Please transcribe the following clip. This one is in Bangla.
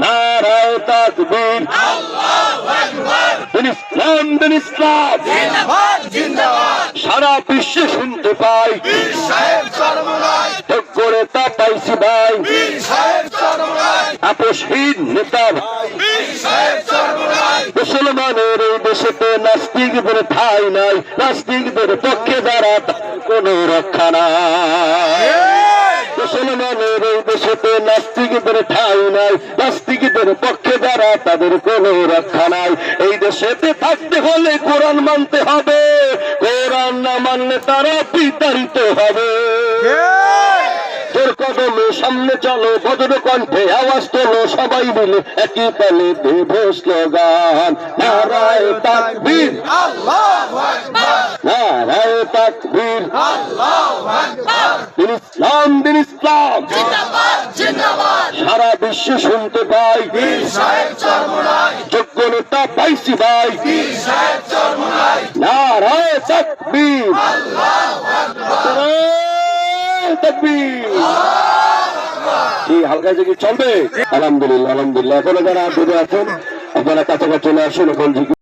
নারায় তাকবীর। ইসলাম। দিন ইসলাম সারা বিশ্বে শুনতে পাই। চরমনাই। নেতা পাইছি ভাই আপসহীন নেতা ভাই। মুসলমানের এই দেশেতে নাস্তিকদের ঠাই নাই। নাস্তিকদের পক্ষে তাদের কোনো রক্ষা নাই। মুসলমানের এই দেশেতে নাস্তিকদের ঠাই নাই, নাস্তিকদের পক্ষে তাদের কোনো রক্ষা নাই। এই দেশেতে থাকতে হলে কোরআন মানতে হবে, কোরআন না মানলে তারা বিতাড়িত হবে। কদমে সামনে চলো ভদ্র কণ্ঠে আওয়াজ তোলো, সবাই মিলে একই তালে দেব স্লোগান, নারায় তাকবীর। আল্লাহু! তাকবীর দিন ইসলাম দিন ইসলাম। সারা বিশ্বে শুনতে পাই। যোগ্য নেতা পাইছি ভাই। নারায় তাকবীর। হালকা কি চলবে? আলহামদুলিল্লাহ আলহামদুলিল্লাহ। এখনও যারা আছেন আপনারা কাছাকাছি চলে আসুন এখন